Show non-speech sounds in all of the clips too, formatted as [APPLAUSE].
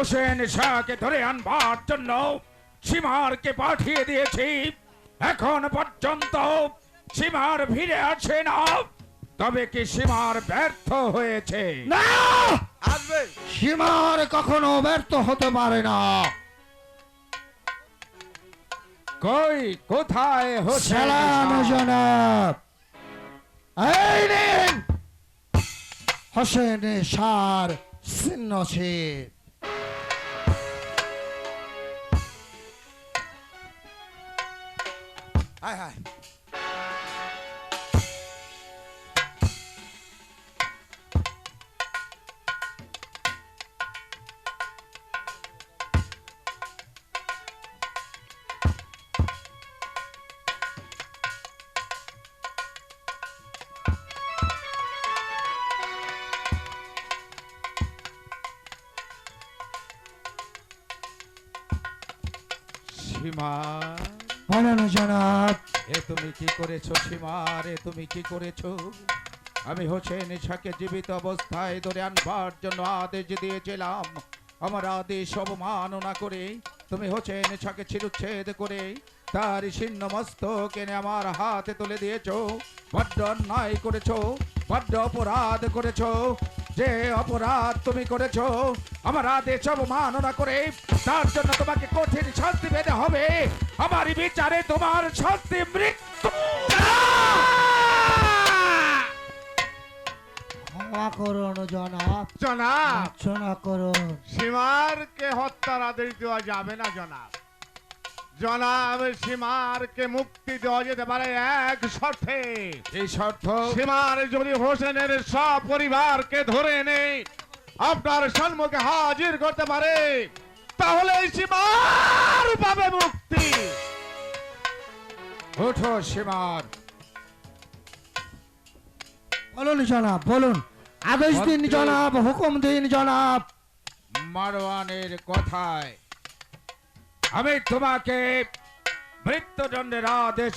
হোসেন শাহকে ধরে আনবার জন্য সীমারকে পাঠিয়ে দিয়েছি। এখন পর্যন্ত সীমার ফিরে আসে না তবে কি সীমার ব্যর্থ হয়েছে? না! আসবে সীমার কখনো ব্যর্থ হতে পারে না। কই কোথায় হোসেন? জনাব। এই নিন! হোসেন সার চিহ্ন আছে হায় হায় সীমা বলেন জনাব এ তুমি কি করেছ সীমার এ তুমি কি করেছ? আমি হোসেন শাহকে জীবিত অবস্থায় ধরে আনবার জন্য আদেশ দিয়েছিলাম। আমার আদেশ অবমাননা করে তুমি হোসেন শাহকে ছিরুচ্ছেদ করে তার ছিন্ন মস্তক এনে আমার হাতে তুলে দিয়েছ। বড্ড অন্যায় করেছ, বড্ড অপরাধ করেছ। যে অপরাধ তুমি করেছ, আমার আদেশ অবমাননা করে তার জন্য তোমাকে কঠিন শাস্তি পেতে হবে। আমার বিচারে তোমার শাস্তি মৃত্যু ক্ষমা করুন জনাব করুন সীমারকে হত্যার আদেশ দেওয়া যাবে না জনাব জনাব সীমারকে মুক্তি দেওয়া যেতে পারে এক শর্তে এই শর্ত সীমার যদি হোসেনের সব পরিবারকে ধরে এনে আপনার সম্মুখে হাজির করতে পারে তাহলে সীমার পাবে মুক্তি। ওঠো সীমার। বলুন জনাব বলুন। আদেশ দিন জনাব হুকুম দিন জনাব। মারওয়ানের কথায় আমি তোমাকে মৃত্যুদণ্ডের আদেশ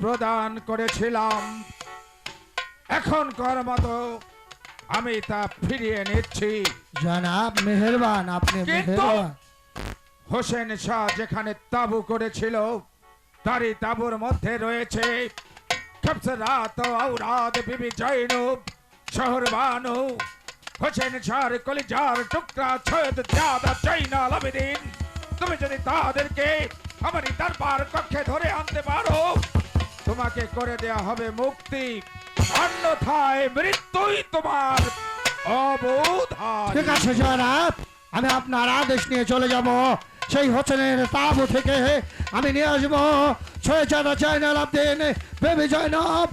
প্রদান করেছিলাম। এখনকার মতো আমি তা ফিরিয়ে নিচ্ছি। জনাব মেহেরবান আপনি মেহেরবান। হোসেন শাহ যেখানে তাবু করেছিল, তারই তাবুর মধ্যে রয়েছে তুমি যদি তাদেরকে আমার এই দরবার কক্ষে ধরে আনতে পারো, তোমাকে করে দেয়া হবে মুক্তি। অন্যথায় মৃত্যুই তোমার অবোধায় ঠিক আছে আমি আপনার আদেশ নিয়ে চলে যাব। সেই হোসেনের তাবু থেকে আমি নিয়ে আসব। ছয় চাঁদা জয়নাল আবদিন বেবি জয়নব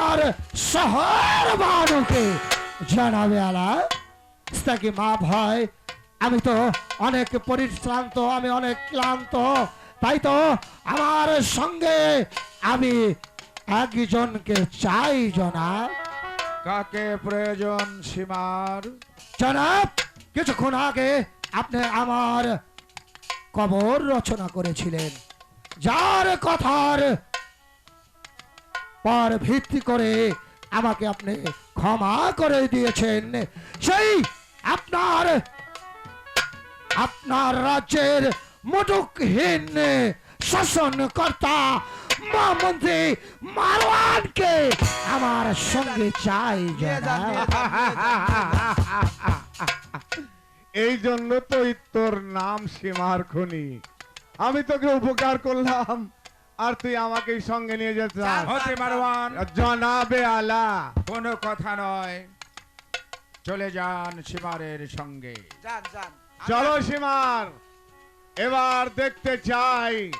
আর শহর বানুকে জানাবে আলা। তাকে মা ভয় আমি তো অনেক পরিশ্রান্ত আমি অনেক ক্লান্ত। তাই তো আমার সঙ্গে আমি একজনকে চাই জনাব। কাকে প্রয়োজন সীমার? জনাব কিছুক্ষণ আগে আপনি আমার কবর রচনা করেছিলেন। যার কথার পর ভিত্তি করে আমাকে আপনি ক্ষমা করে দিয়েছেন। সেই আপনার আপনার রাজ্যের মুটুকহীন শাসনকর্তা মহামন্ত্রী মারওয়ানকে আমার সঙ্গে চাই নিয়ে [LAUGHS] এই জন্য তো তোর নাম সীমার খনি। আমি তোকে উপকার করলাম আর তুই আমাকে সঙ্গে নিয়ে যেতে হতে মারওয়ান জনাবে আলা। কোনো কথা নয়। চলে যান সীমারের সঙ্গে। যান যান। চলো সীমার এবার দেখতে চাই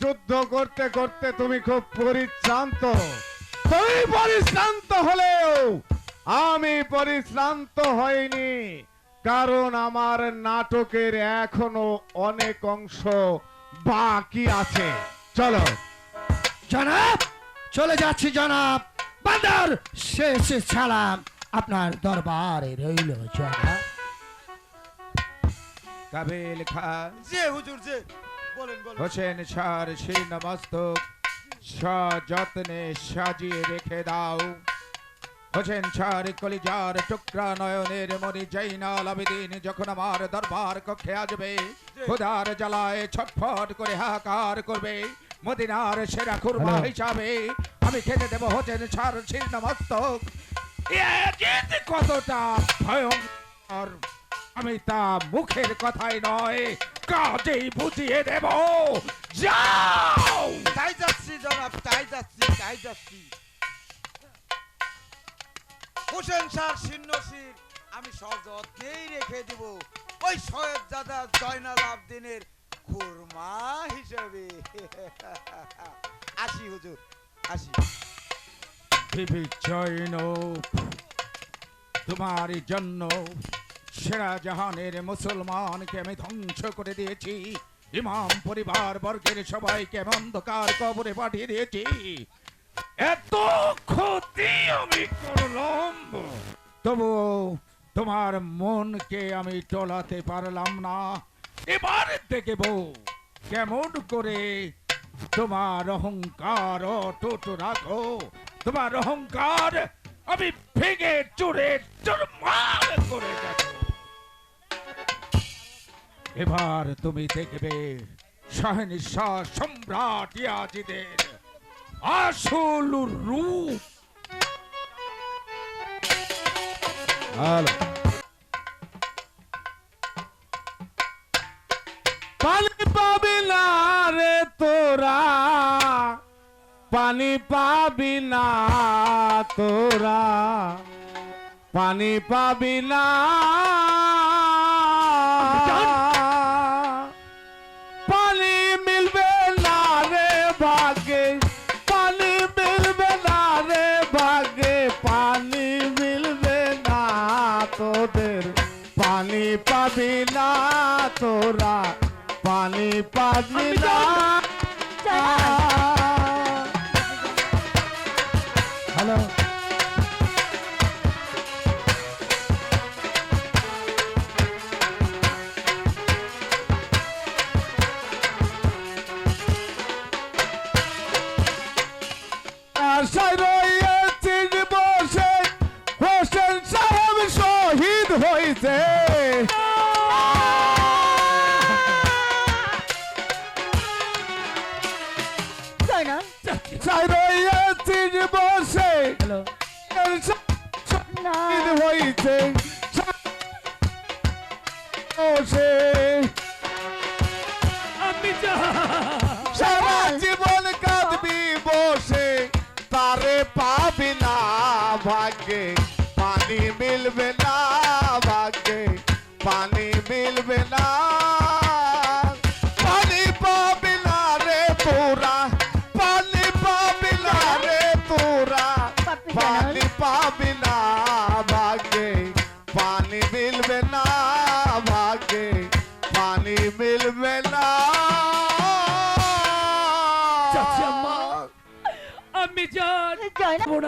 যুদ্ধ করতে করতে তুমি খুব পরিশ্রান্ত। তুমি পরিশ্রান্ত হলেও আমি পরিশ্রান্ত হইনি। কারণ আমার নাটকের এখনও অনেক অংশ বাকি আছে। চলো। জনাব চলে যাচ্ছি জনাব। বান্দার শেষ সালাম আপনার দরবারে রইল জনাব। কাবিল খান যে হুজুর যে। বলেন বলেন। হোসেন শাহর শীর্ণ মস্তক সযত্নে সাজিয়ে রেখে দাও। হোসেন ছাড় কলিজার টুকরা নয়নের মনি জৈনাল আবেদিন যখন আমার দরবার কক্ষে আসবে খোদার জ্বালায় ছটফট করে হাহাকার করবে মদিনার সেরা খুরমা। হিসাবে আমি খেতে দেবো হোসেন ছাড় ছিন্ন মস্তক। এ যে কতটা ভয়ঙ্কর। আমি তা মুখের কথাই নয় কাজেই বুঝিয়ে দেব। যাও! তাই যাচ্ছি জনাব তাই যাচ্ছি তাই যাচ্ছি। হোসেন স্যার সিন্নসির আমি সযত্নেই রেখে দিব ওই সৈয়দ দাদা জয়নাল আবদিনের খুরমা হিসেবে। আসি হুজুর, আসি। বিবি জৈনব তোমার জন্য সেরা জাহানের মুসলমানকে আমি ধ্বংস করে দিয়েছি। ইমাম পরিবার বর্গের সবাইকে অন্ধকার কবরে পাঠিয়ে দিয়েছি। এত ক্ষতি আমি করলাম। তবু তোমার মনকে আমি পারলাম না। এবার কেমন করে তোমার অহংকার অটুট রাখো। তোমার অহংকার আমি ভেঙে চুরে চুরমার করে এবার তুমি দেখবে শাহনিশাহ সম্রাট ইয়াজিদের আসল রূপ। পানি পাবি না রে তোরা। পানি পাবি না তোরা। পানি পাবি না তোদের পানি পাবি না তোরা পানি পাবি না। হ্যালো। হয়েছে বসে সারা জীবন কাঁদবি বসে তারে পাবি না ভাগ্যে।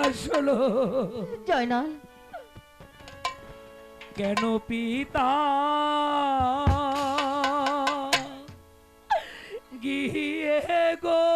হলো জয়নাল। কেন পিতা? গিয়ে গোছিলে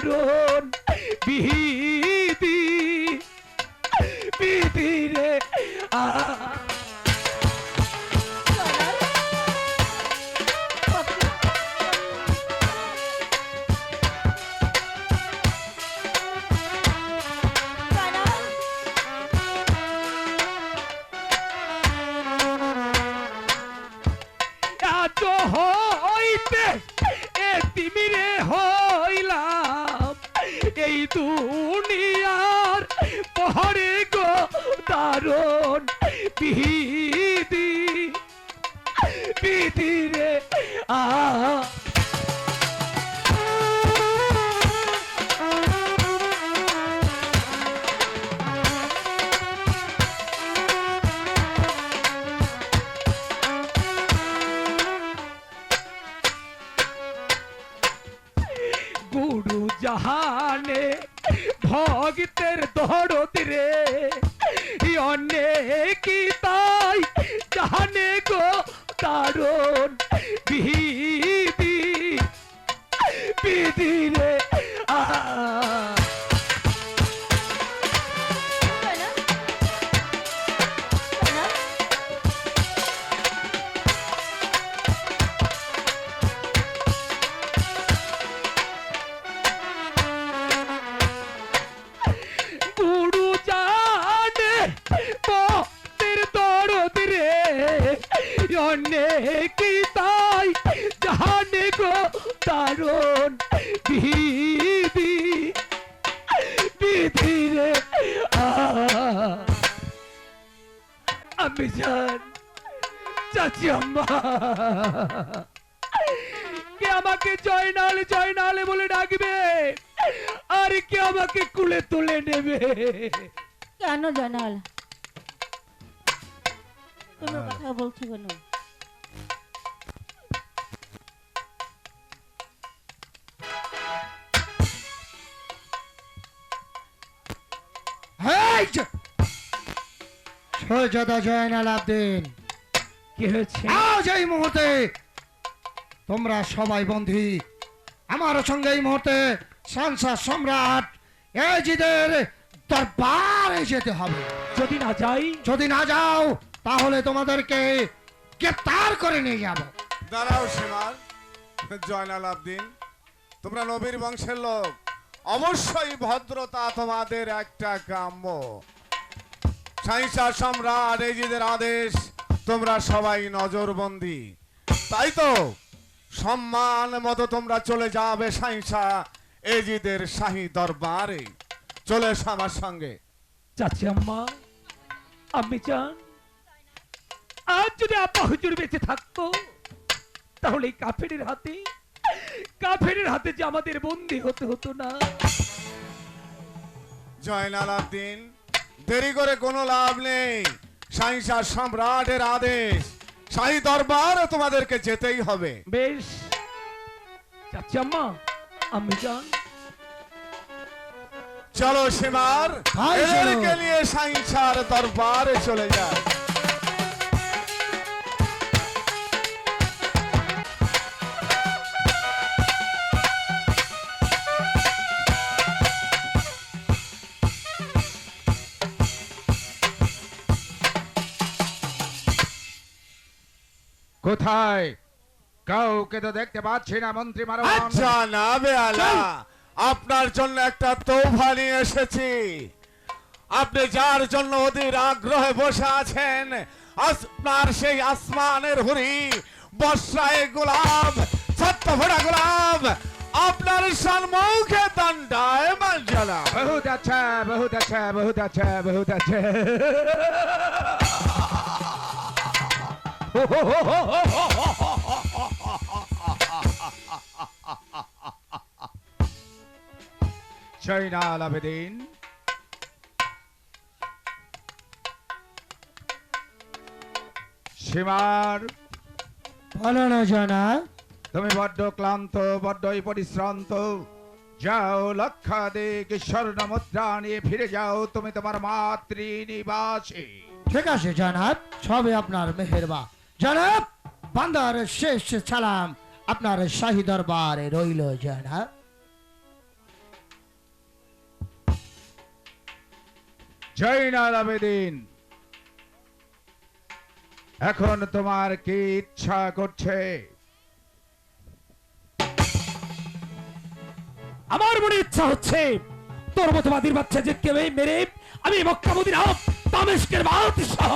দারুণ বিধি জাহানে ভগতের দরদ রে। কি তাই জাহানে গো দারুণ আমি চাচি আম্মা। কে আমাকে জয়নাল জয়নাল বলে ডাকবে? আর কে আমাকে কুলে তুলে নেবে? কেন জয়নাল? তুমি কথা বলছো কেন? হেই যে! শহজাদা জয়নাল আবদিন কি হয়েছে? আজ এই মুহূর্তে তোমরা সবাই বন্ধি আমার সঙ্গে এই মুহূর্তে সাংসদ সম্রাট এজিদের দরবারে যেতে হবে। যদি না যাই? যদি না যাও তাহলে তোমাদেরকে গ্রেপ্তার করে নিয়ে যাব। দাঁড়াও সীমার জয়নাল আবদিন তোমরা নবীর বংশের লোক অবশ্যই ভদ্রতা তোমাদের একটা কাম্য সাইসা সম্রাট এজিদের আদেশ তোমরা সবাই নজরবন্দি। তাই তো সম্মান মতো তোমরা চলে যাবে সাইসা এজিদের শাহী দরবারে। চলে এসো আমার সঙ্গে। চাচি আম্মা আমি চান আজ যদি আব্বা হুজুর বেঁচে থাকতো তাহলে এই কাফেরের হাতে কাফেরের হাতে যে আমাদের বন্দি হতে হতো না। জয়নাল আবদিন দেরি করে কোনো লাভ নেই। সাইসা সম্রাটের আদেশ। শাহী দরবার তোমাদেরকে যেতেই হবে। বেশ। চাচি আমি যান। চলো সীমার সাইন্সার দরবারে চলে যায় কোথায়? কাউকে তো দেখতে পাচ্ছি না মন্ত্রী মারওয়ান আচ্ছা না বেয়ালা আপনার জন্য একটা তৌফা নিয়ে এসেছি। আপনি যার জন্য অধীর আগ্রহে বসে আছেন আপনার সেই আসমানের হুরি বর্ষায় গোলাপ ছত্ত ভরা গোলাপ আপনার সম্মুখে দণ্ডায় মঞ্জলা বহুত আচ্ছা বহুত আচ্ছা বহুত আচ্ছা বহুত আচ্ছা জয়নাল আবেদিন সীমার বলো না জনাব তুমি বড্ড ক্লান্ত বড্ডই পরিশ্রান্ত। যাও লক্ষাধিক স্বর্ণ মুদ্রা নিয়ে ফিরে যাও তুমি তোমার মাতৃ নিবাসে ঠিক আছে জনাব। সবে আপনার মেহেরবা জনাব বান্দার শেষ সালাম আপনার শাহী দরবারে রইল জনাব। জয়নাল আবেদিন। এখন তোমার কি ইচ্ছা করছে? আমার মনে ইচ্ছা হচ্ছে তোর মতো বাদির বাচ্চা যে কেউ মেরে আমি মক্কা মদিনা দামেস্কের বাদ সহ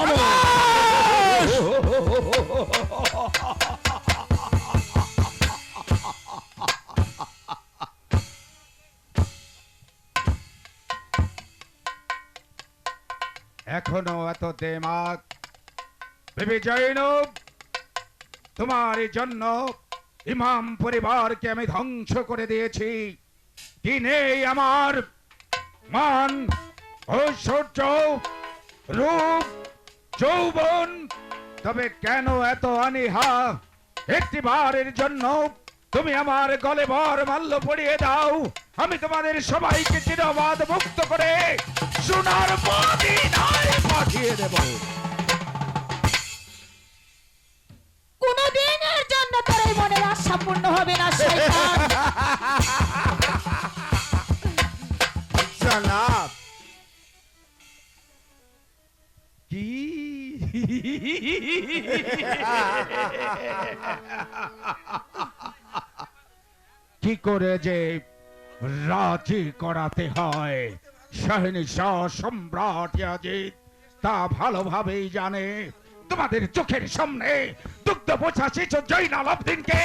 এখনও এত দেমাক। বিবি জৈনব তোমার জন্য ইমাম পরিবারকে আমি ধ্বংস করে দিয়েছি। নেই আমার মান ঐশ্বর্য রূপ, যৌবন তবে কেন এত অনীহা? একটি বারের জন্য তুমি আমার গলে বর মাল্য পড়িয়ে দাও। আমি তোমাদের সবাইকে চিরবাদ মুক্ত করে সোনার পাঠিয়ে দেব। কোনোদিনের জন্য তোর এই মনের আশা পূর্ণ হবে না শয়তান। [LAUGHS] [LAUGHS] কি করে যে রাজি করাতে হয়? শাহ সম্রাট ইয়াজিদ, তা ভালোভাবেই জানে। তোমাদের চোখের সামনে দুগ্ধ বোঝা শিশু জৈনাল আবদিনকে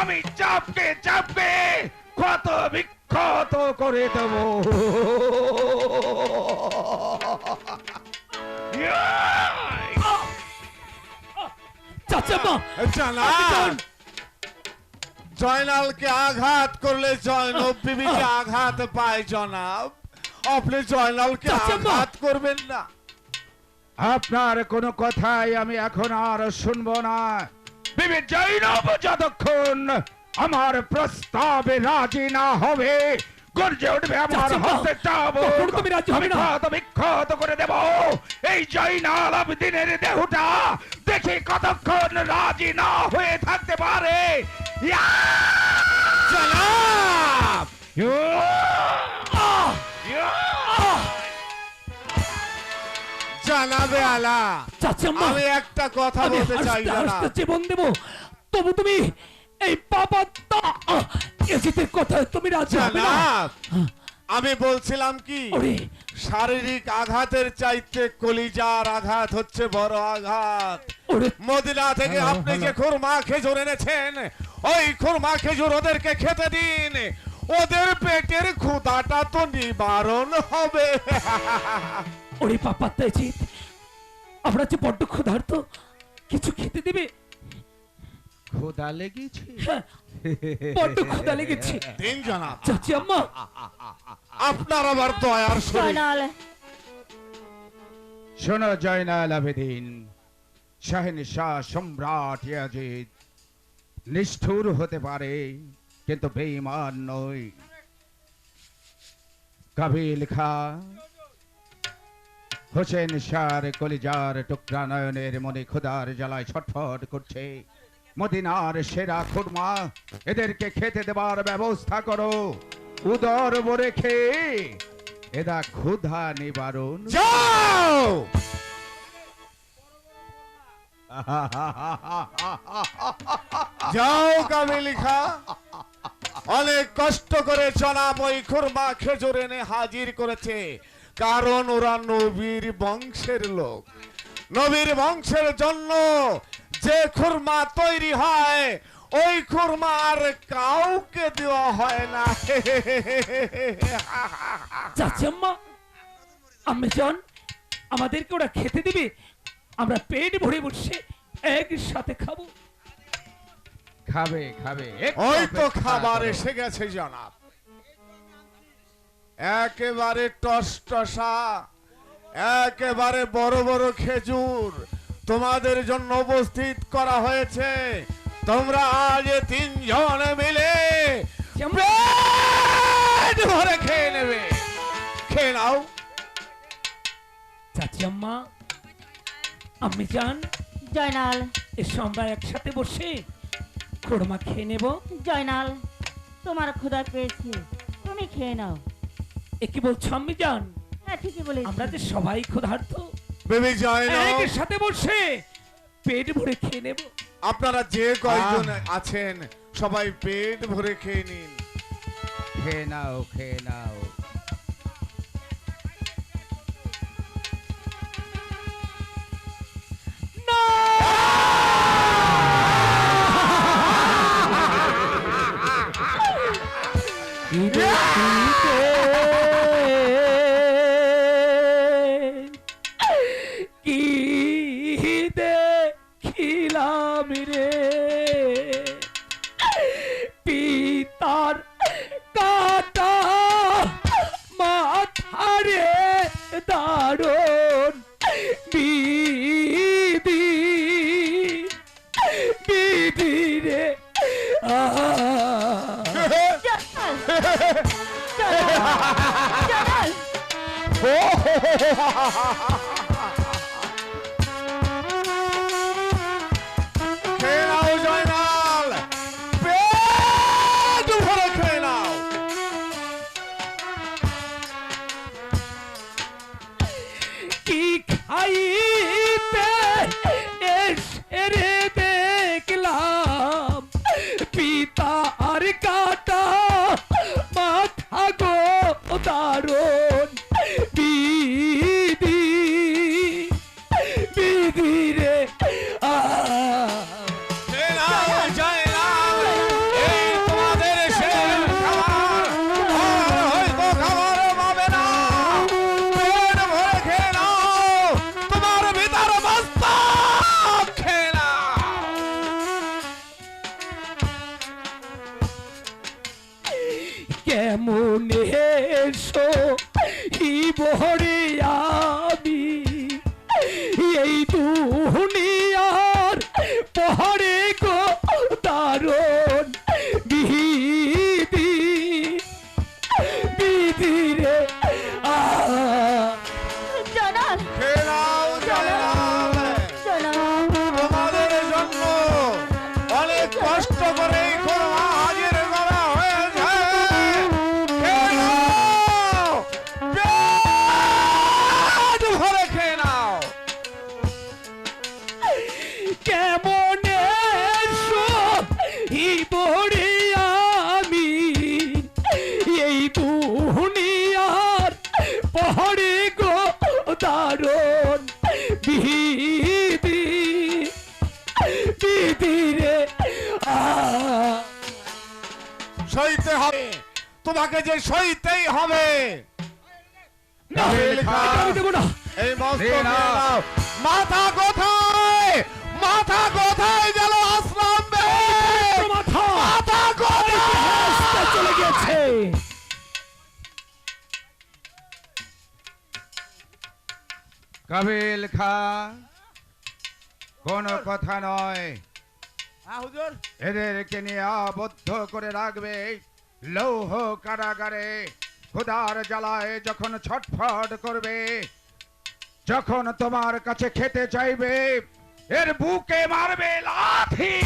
আমি চাপকে চাপকে কত বিক্ষত করে দেব। [LAUGHS] জয়নালকে আঘাত করলে জয়নব বিবিকে আঘাত পায় জনাব। আপনি জয়নালকে আঘাত করবেন না। আপনার কোনো কথাই আমি এখন আর শুনব না। বিবি জৈনব যতক্ষণ আমার প্রস্তাবে রাজি না হবে গর্জে উঠবে আমার হাতে চাবো কখনো তুমি রাজি হবে না। বিক্ষত করে দেব। এই জৈনাল আবদিনের দেহটা দেখি কতক্ষণ রাজি না হয়ে থাকতে পারে। জনাব! জানাবে আলা আমি একটা কথা বলতে চাই জীবন দেব। তবু তুমি এই বাবা এজিতের কথা তুমি রাজি হবে না? জনাব। আমি বলছিলাম কি? শারীরিক আঘাতের চাইতে কলিজার আঘাত হচ্ছে বড় আঘাত। মদিনা থেকে আপনি যে খুরমা খেজুর এনেছেন ওই খুরমা খেজুর ওদেরকে খেতে দিন। ওদের পেটের ক্ষুধাটা তো নিবারণ হবে। ওরে পাপা তেজিত আমরা যে বড্ড ক্ষুধার্ত কিছু খেতে দিবে? ক্ষুধা লেগেছে। [LAUGHS] বড্ড ক্ষুধা লেগেছে। দিন জনাব চাচি আম্মা। আপনার আবার দয়ার শরীর। শোনো জয়নাল আবেদিন সম্রাট ইয়াজিদ নিষ্ঠুর হতে পারে কিন্তু বেঈমান নয় কাবিল খা হোসেন শার কলিজার টুকরা নয়নের মনে খোদার জ্বালায় ছটফট করছে। মদিনার সেরা খুরমা, এদেরকে খেতে দেবার ব্যবস্থা করো। উদর ভরে খেয়ে এদা ক্ষুধা নিবারণ যাও! যাও কামিলিখা। অনেক কষ্ট করে জনাব ওই খুরমা খেজুর এনে হাজির করেছে। কারণ ওরা নবীর বংশের লোক। নবীর বংশের জন্য যে খুরমা তৈরি হয় ওই খুরমা আর কাউকে দেওয়া হয় না। চাচি আম্মা আম্মে জান আমাদেরকে ওরা খেতে দিবে। আমরা পেট ভরে বসে একসাথে খাব। খাবে খাবে। ওই তো খাবার এসে গেছে জনাব। একেবারে টসটসা একেবারে বড় বড় খেজুর তোমাদের জন্য উপস্থিত করা হয়েছে। তোমরা আজ তিনজন মিলে ভরে খেয়ে নেবে। খেয়ে নাও। চাচি আম্মা আম্মি জান জয়নাল। এসো আমরা একসাথে বসে খোরমা খেয়ে নেব। জয়নাল তোমার ক্ষুধা পেয়েছি। তুমি খেয়ে নাও। এ কি বলছো আমি জান হ্যাঁ ঠিকই বলেছি। আমরা যে সবাই ক্ষুধার্ত বেবি যায় না। একের সাথে বসে পেট ভরে খেয়ে নেব। আপনারা যে কয়জন আছেন সবাই পেট ভরে খেয়ে নিন। খেয়ে নাও খেয়ে নাও। কি দেখিলাম কষ্ট করে। এই তোমাকে যে সইতেই হবে। এই। মাথা কোথায়? মাথা কোথায় গেল আসলাম বে? মাথা। মাথা কোথায়? চলে গেছে কাবিল খা কোনো কথা নয়। এদেরকে নিয়ে আবদ্ধ করে রাখবে লৌহ কারাগারে ক্ষুধার জ্বালায় যখন ছটফট করবে যখন তোমার কাছে খেতে চাইবে এর বুকে মারবে লাথি।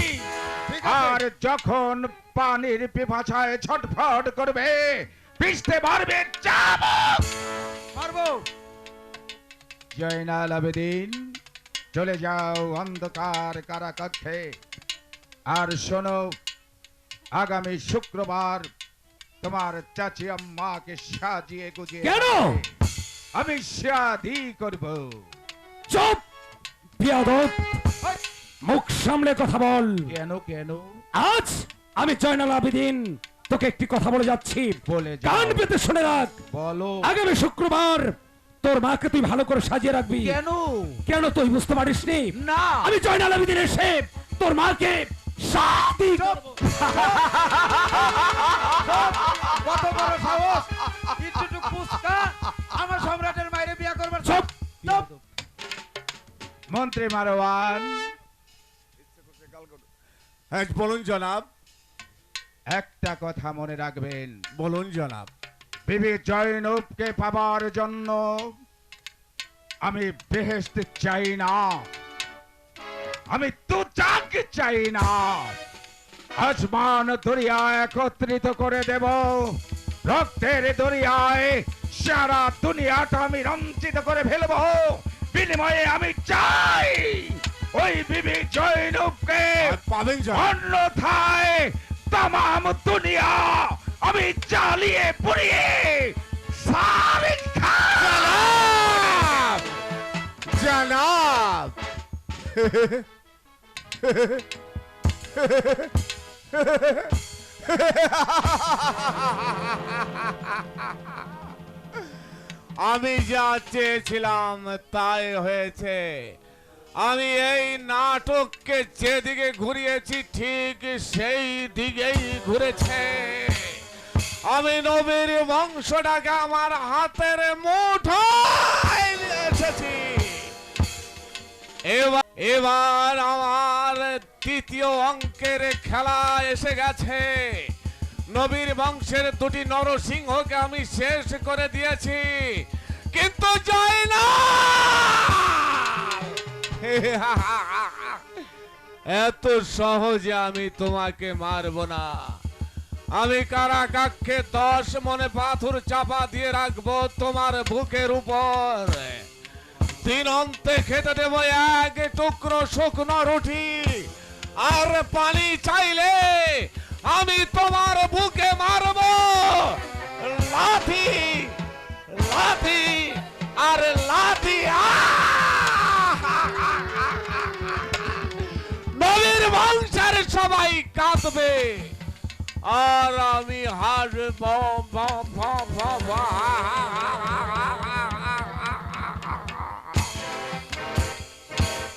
আর যখন পানির পিপাসায় ছটফট করবে পিষতে মারবে চাবুক মারবো। জয়নাল আবেদিন চলে যাও অন্ধকার কারাকক্ষে। আর শোনো আগামী শুক্রবার তোমার চাচি আম্মাকে সাজিয়ে গুজিয়ে কেন? আমি শাদি করব। চুপ বিয়াদব মুখ সামলে কথা বল। কেন কেন? আজ আমি জয়নাল আবেদিন তোকে একটি কথা বলে যাচ্ছি। বলে। কান পেতে শুনে রাখ। বলো। আগামী শুক্রবার তোর মাকে তুই ভালো করে সাজিয়ে রাখবি। কেন? কেন তুই বুঝতে পারিস নি। না আমি জয়নাল আবেদিন এসে তোর মাকে শাদি করব। [LAUGHS] কত বড় সাহস। একটু পুস্কা আমার সম্রাটের মায়ের বিয়া করবার চুপ চুপ। মন্ত্রী মারওয়ান হ্যাঁ বলুন জনাব। একটা কথা মনে রাখবেন। বলুন জনাব। বিবি জয়নবকে পাবার জন্য আমি বেহেস্ত চাই না। আমি তো চাক চাই না। আসমান দরিয়া একত্রিত করে দেব। রক্তের দরিয়ায় সারা দুনিয়াটা আমি রঞ্চিত করে ফেলব। বিনিময়ে আমি চাই ওই বিবি জয়নবকে আর পাবেন জনাব অন্যথায় তাম দুনিয়া আমি জ্বালিয়ে পুড়িয়ে জনাব। [LAUGHS] [LAUGHS] আমি যা চেয়েছিলাম তাই হয়েছে। আমি এই নাটককে যেদিকে ঘুরিয়েছি, ঠিক সেই দিকেই ঘুরেছে। আমি নবীর বংশটাকে আমার হাতের মুঠোয় এসেছি। এবার এবার আমার তৃতীয় অঙ্কের খেলা এসে গেছে। নবীর বংশের দুটি নরসিংহকে আমি শেষ করে দিয়েছি। কিন্তু যাই না! এত সহজে আমি তোমাকে মারবো না। আমি কারাকাক্ষে দশ মনে পাথর চাপা দিয়ে রাখব তোমার বুকের উপর। দিন অন্তে খেতে দেবো এক টুকরো শুকনো রুটি। আর পানি চাইলে আমি তোমার বুকে মারব লাথি লাথি আর লাথি! নবীর বংশের সবাই কাঁদবে আর আমি হাসব